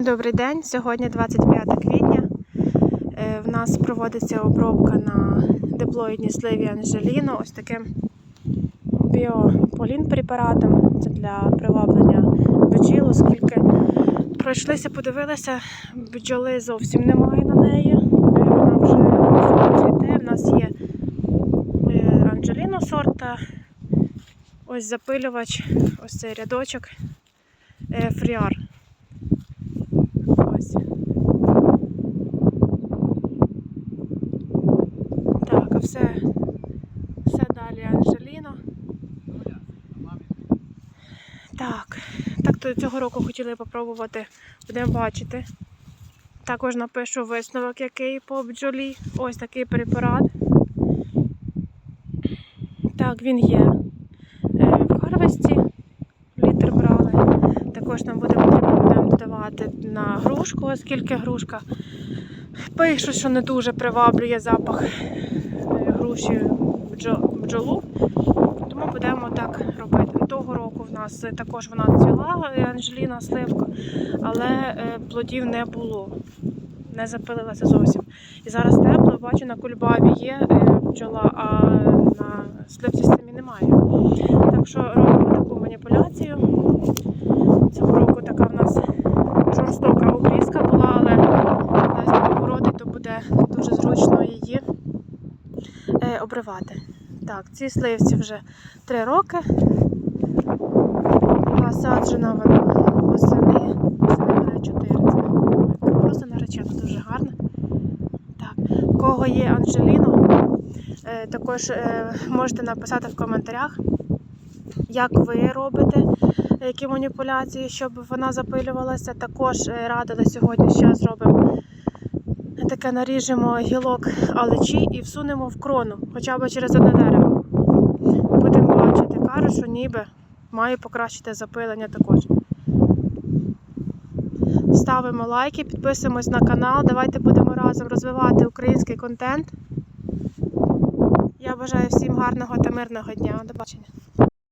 Добрий день. Сьогодні 25 квітня. Е, В нас проводиться обробка на диплоїдній сливі Анжеліно. Ось таким біополін препаратом. Це для приваблення бджіл, оскільки пройшлися, подивилися, бджоли зовсім немає на неї. Е, Вона вже цвіте. У нас є е, Анжеліно сорта. Ось запилювач, ось цей рядочок. Фріар. Ось. Так, а все, все далі Анжеліно. Так, так то цього року хотіли попробувати. Будемо бачити. Також напишу висновок, який по бджолі. Ось такий препарат. Так, він є е, в Харвесті. Літр брали. Також нам буде потрібно додавати на грушку, оскільки грушка пише, що не дуже приваблює запах груші бджолу. Тому будемо так робити. Того року в нас також вона цвіла, е, Анжеліна сливка, але е, плодів не було. Не запилилася зовсім. І зараз тепло, бачу, на кульбабі є е, бджола, а на сливці самі немає. Так що робимо таку маніпуляцію. Цього року така в нас жорстока обрізка була, але дасть погороди, то буде дуже зручно її е, обривати. Так, ці сливці вже 3 роки. Була саджена вона восени. Восени мене 4. Це просто наречена, дуже гарна. Так, у кого є Анжеліно, е, також е, можете написати в коментарях, як ви робите які маніпуляції, щоб вона запилювалася. Також е, радили сьогодні, ще зробимо таке наріжемо гілок алечі і всунемо в крону, хоча б через одне дерево. Будемо бачити, кажуть, що ніби має покращити запилення також. Ставимо лайки, підписуємось на канал. Давайте будемо разом розвивати український контент. Я бажаю всім гарного та мирного дня. До бачення.